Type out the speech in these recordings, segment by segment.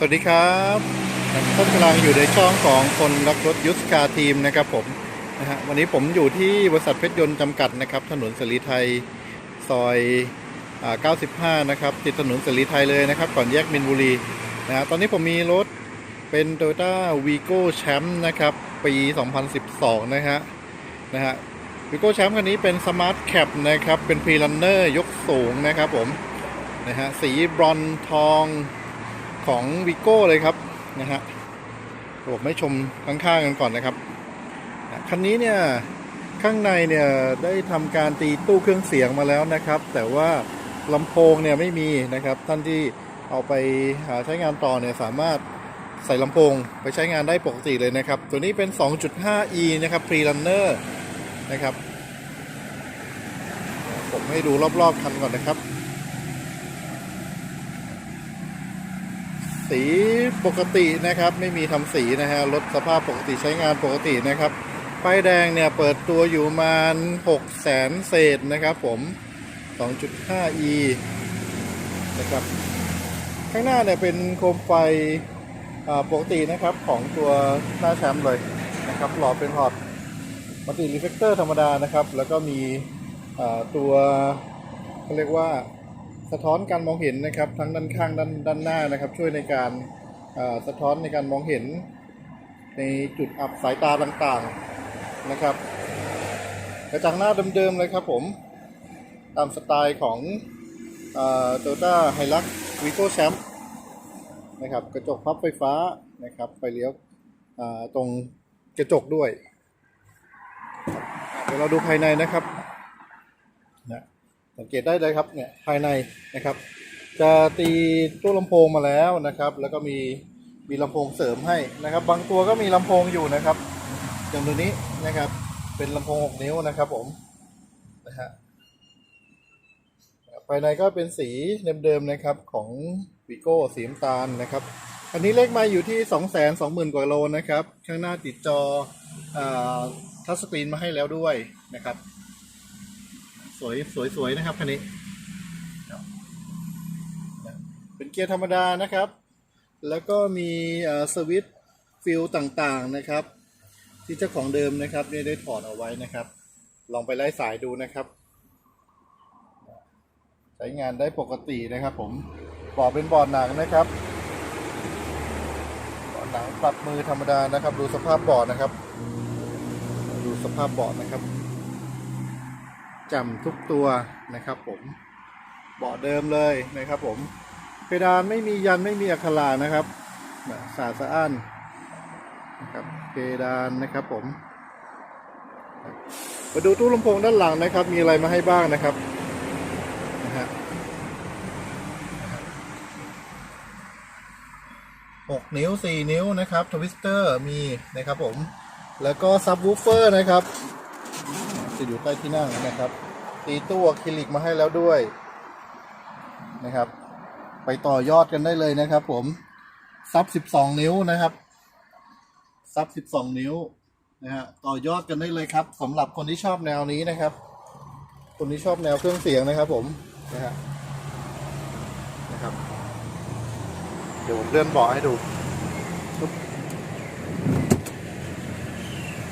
สวัสดีครับท่านกำลังอยู่ในช่องของคนรักรถยุทธคาทีมนะครับผมนะฮะวันนี้ผมอยู่ที่บริษัทเพชรยนต์จำกัดนะครับ ถนนสรีไทยซอยอ่า95 นะครับ ติดถนนสรีไทยเลยนะครับ ก่อนแยกมินบุรีนะฮะตอนนี้ผมมีรถเป็น Toyota Vigo Champ นะครับ ปี 2012 นะฮะนะฮะ Vigo Champ คันนี้เป็น Smart Cap นะครับ เป็น Pre-Runner ยกสูงนะครับผมนะฮะสีบรอนทอง ของวิโก้เลยครับนะฮะผมไม่ชมข้างๆกันก่อนนะครับคันนี้เนี่ยข้างในเนี่ยได้ทำการตีตู้เครื่องเสียงมาแล้วนะครับ แต่ว่าลำโพงเนี่ยไม่มีนะครับ ท่านที่เอาไปหาใช้งานต่อเนี่ยสามารถใส่ลำโพงไปใช้งานได้ปกติเลยนะครับ ตัวนี้เป็น 2.5e นะครับ Pre Runner นะครับ ผมให้ดูรอบๆคันก่อนนะครับ สีปกตินะครับ ไม่มีทำสีนะฮะรถสภาพปกติใช้งานปกตินะครับป้ายแดงเนี่ยเปิดตัวอยู่ประมาณ6แสนเศษนะครับผม 2.5e นะครับ ข้างหน้าเนี่ยเป็นโคมไฟปกตินะครับของตัวหน้าแชมป์เลยนะครับหล่อเป็นพอร์ตมัลติรีเฟกเตอร์ธรรมดานะครับ แล้วก็มีตัวเขาเรียกว่า สะท้อนการมองเห็นนะครับทั้งด้านข้างด้านด้านหน้านะครับ ช่วยในการสะท้อนในการมองเห็น ในจุดอับสายตาต่างๆนะครับ กระจังหน้าเดิมๆเลยครับผม ตามสไตล์ของโตโยต้าไฮลักวีโก้แชมป์นะครับกระจกพับไฟฟ้านะครับไฟเลี้ยวตรงกระจกด้วย เดี๋ยวเราดูภายในนะครับ สังเกตได้เลยครับเนี่ยภายในนะครับ จะตีตู้ลำโพงมาแล้วนะครับ แล้วก็มีมีลำโพงเสริมให้นะครับ บางตัวก็มีลำโพงอยู่นะครับ อย่างตัวนี้นะครับ เป็นลำโพง 6 นิ้วนะครับผมนะฮะภายในก็เป็นสีเดิมๆนะครับของวิโก้สีน้ำตาลนะครับ อันนี้เลขมาอยู่ที่ 2 2 0 0 0 0 กว่าโลนะครับ ข้างหน้าติดจออาทัชสกรีนมาให้แล้วด้วยนะครับ สวยสวยสวยนะครับคันนี้ เป็นเกียร์ธรรมดานะครับ แล้วก็มีสวิตช์ฟิลต่างๆนะครับ ที่เจ้าของเดิมนะครับเนี่ยได้ถอดเอาไว้นะครับ ลองไปไล่สายดูนะครับ ใช้งานได้ปกตินะครับ ผมบอดเป็นบอดหนังนะครับบอดหนังปรับมือธรรมดานะครับ ดูสภาพบอดนะครับ ดูสภาพบอดนะครับ จำทุกตัวนะครับผมเบาะเดิมเลยนะครับผมเพดานไม่มียันไม่มีอักขระนะครับสะอาดสะอ้านนะครับเพดานนะครับผมมาดูตู้ลำโพงด้านหลังนะครับ มีอะไรมาให้บ้างนะครับนะฮะหกนิ้วสี่นิ้วนะครับทวิสเตอร์มีนะครับผมแล้วก็ซับวูฟเฟอร์นะครับ จะอยู่ใต้ที่นั่งนะครับ ตีตู้อะคริลิกมาให้แล้วด้วยนะครับ ไปต่อยอดกันได้เลยนะครับ ผมซับ12 นิ้วนะครับซับ12 นิ้วนะฮะต่อยอดกันได้เลยครับสำหรับคนที่ชอบแนวนี้นะครับ คนที่ชอบแนวเครื่องเสียงนะครับ ผมนะฮะนะครับ เดี๋ยวผมเลื่อนเบาะให้ดู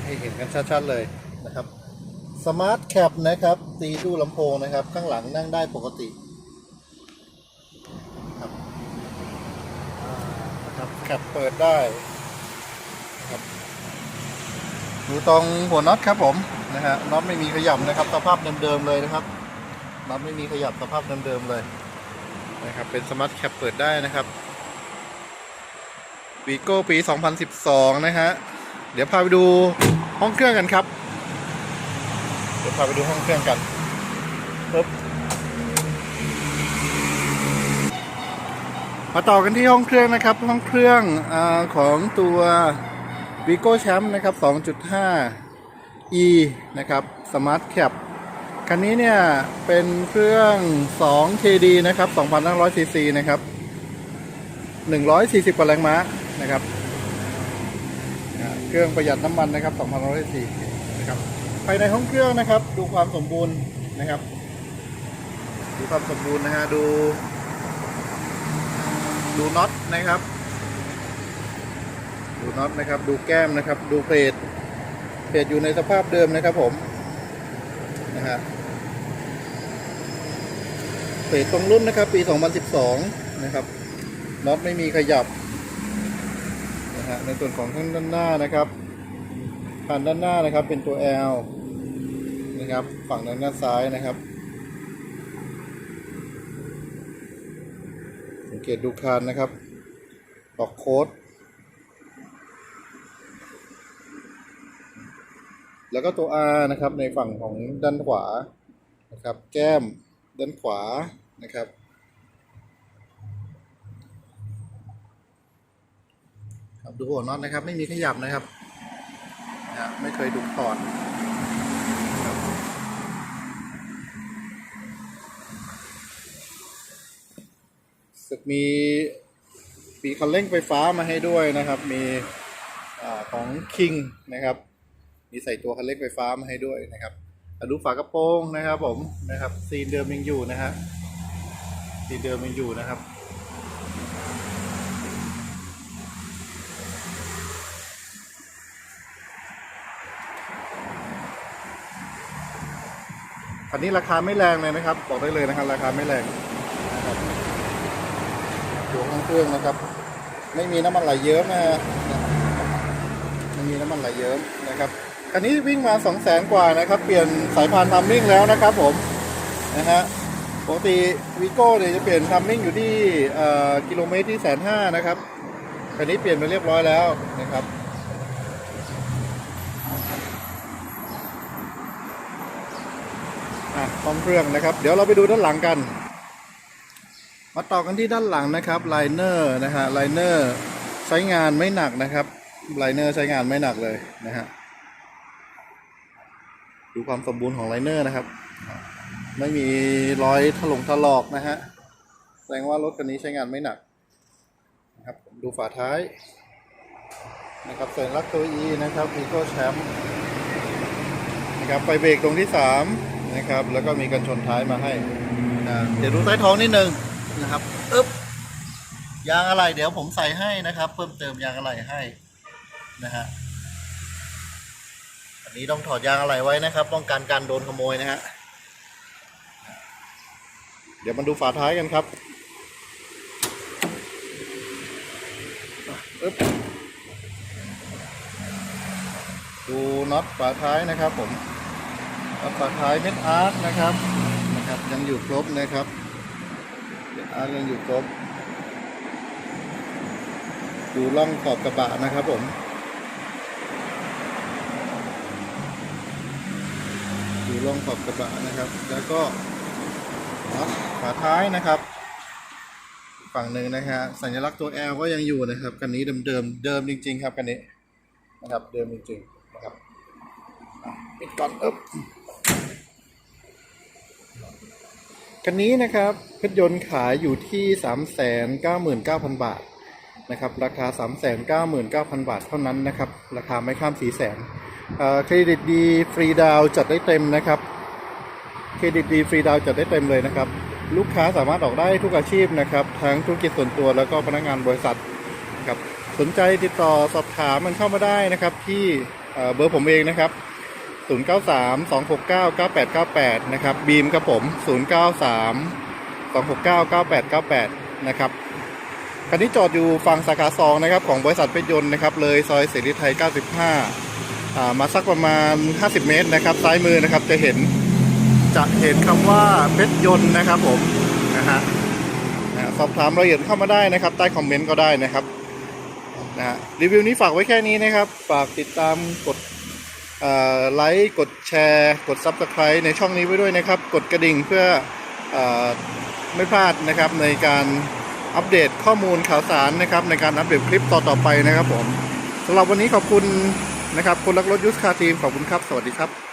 ให้เห็นกันชัดๆเลยนะครับ สมาร์ทแคปนะครับ ตีตู้ลำโพงนะครับ ข้างหลังนั่งได้ปกติครับนะครับแคปเปิดได้ครับดูตรงหัวน็อตครับผมนะฮะน็อตไม่มีขยับนะครับสภาพเดิมๆเลยนะครับน็อตไม่มีขยับสภาพเดิมๆเลยนะครับเป็นสมาร์ทแคปเปิดได้นะครับวีโก้ปี 2012 นะฮะเดี๋ยวพาไปดูห้องเครื่องกันครับ พาไปดูห้องเครื่องกันปึ๊บมาต่อกันที่ห้องเครื่องนะครับ ห้องเครื่องอของตัว Vigo Champ นะครับ 2.5 e นะครับ Smart Cap คันนี้เนี่ยเป็นเครื่อง 2 KD นะครับ 2,500 cc นะครับ 140 กว่าแรงม้านะครับ เครื่องประหยัดน้ำมันนะครับ 2,500 cc นะครับ ภายในห้องเครื่องนะครับ ดูความสมบูรณ์นะครับ ดูความสมบูรณ์นะฮะดู ดูน็อตนะครับ ดูน็อตนะครับ ดูแก้มนะครับ ดูเพลทเพลทอยู่ในสภาพเดิมนะครับผมนะฮะเพลทตรงรุ่นนะครับ ปี 2012 นะครับน็อตไม่มีขยับนะฮะในส่วนของข้างด้านหน้านะครับผ่านด้านหน้านะครับเป็นตัว L นะครับ ฝั่งด้านหน้าซ้ายนะครับสังเกตดูคานนะครับตอกโค้ดแล้วก็ตัว R นะครับในฝั่งของด้านขวานะครับ แก้มด้านขวานะครับ ครับดูหัวน็อตนะครับ ไม่มีขยับนะครับนะไม่เคยดูถอดนะครับสึก มีปีคันเร่งไฟฟ้ามาให้ด้วยนะครับ มีอของ King นะครับ มีใส่ตัวคันเร่งไฟฟ้ามาให้ด้วยนะครับดูฝากระโปรงนะครับผมนะครับซีนเดิมยังอยู่นะฮะซีนเดิมยังอยู่นะครับอันนี้ราคาไม่แรงเลยนะครับ บอกได้เลยนะครับ ราคาไม่แรง วข้างเครื่องนะครับ ไม่มีน้ำมันไหลเยิ้มนะฮะไม่มีน้ำมันไหลเยิ้มนะครับคันนี้วิ่งมา2 0 0แสนกว่านะครับ เปลี่ยนสายพานทัมมิ่งแล้วนะครับผมนะฮะปกติวีโก้เนี่ยจะเปลี่ยนทัมมิ่งอยู่ที่กิโลเมตรที่แสนห้านะครับคันนี้เปลี่ยนไปเรียบร้อยแล้วนะครับอะพร้อมเครื่องนะครับ เดี๋ยวเราไปดูด้านหลังกัน มาต่อกันที่ด้านหลังนะครับไลเนอร์นะฮะไลเนอร์ใช้งานไม่หนักนะครับไลเนอร์ใช้งานไม่หนักเลยนะฮะดูความสมบูรณ์ของไลเนอร์นะครับ ไม่มีรอยถลงถลอกนะฮะแสดงว่ารถคันนี้ใช้งานไม่หนักนะครับดูฝาท้ายนะครับสัญลักษณ์ตัว E นะครับวีโก้แชมป์นะครับไฟเบรกตรงที่สามนะครับ แล้วก็มีกันชนท้ายมาให้นะเดี๋ยวดูใต้ท้องนิดนึง นะครับอึ๊บยางอะไรเดี๋ยวผมใส่ให้นะครับ เพิ่มเติมยางอะไรให้นะฮะอันนี้ต้องถอดยางอะไรไว้นะครับ ป้องกันการโดนขโมยนะฮะเดี๋ยวมาดูฝาท้ายกันครับอึ๊บดูน็อตฝาท้ายนะครับผมฝาท้ายเม็ดอาร์ตนะครับนะครับ ยังอยู่ครบนะครับ อาร์ยังอยู่ครบดูร่องขอบกระบะนะครับผมดูร่องขอบกระบะนะครับ แล้วก็ฝาท้ายนะครับ ฝั่งหนึ่งนะฮะสัญลักษณ์ตัว L ก็ยังอยู่นะครับคันนี้เดิมเดิมๆเดิมจริง ๆ ครับคันนี้นะครับเดิมจริงๆนะครับปิดก่อนอึ๊บ คันนี้นะครับเพยนต์ขายอยู่ที่ 399,000 บาทนะครับราคา 399,000 บาทเท่านั้นนะครับราคาไม่ข้าม4แสนเครดิตดีฟรีดาวจัดได้เต็มนะครับเครดิตดีฟรีดาวจัดได้เต็มเลยนะครับลูกค้าสามารถออกได้ทุกอาชีพนะครับทั้งธุรกิจส่วนตัวแล้วก็พนักงานบริษัทครับสนใจติดต่อสอบถามมันเข้ามาได้นะครับที่เอ่อเบอร์ผมเองนะครับ 093 269 9898 นะครับบีมครับผม 093 269 9898 นะครับคันนี้จอดอยู่ฝั่งสาขา2นะครับของบริษัทเพชรยนต์นะครับเลยซอยเสรีไทย 95 อ่ามาสักประมาณ 50 เมตรนะครับซ้ายมือนะครับจะเห็นจะเห็นคำว่าเพชรยนต์นะครับผมนะฮะสอบถามรายละเอียดเข้ามาได้นะครับ ใต้คอมเมนต์ก็ได้นะครับนะฮะรีวิวนี้ฝากไว้แค่นี้นะครับ ฝากติดตามกด ไลค์กดแชร์ กด Subscribe ในช่องนี้ไว้ด้วยนะครับ กดกระดิ่งเพื่ออไม่พลาดนะครับในการอัปเดตข้อมูลข่าวสารนะครับ ในการอัปเดตคลิปต่อๆไปนะครับผมสำหรับวันนี้ขอบคุณนะครับคุณรักรถยุทธคาทีมขอบคุณครับ สวัสดีครับ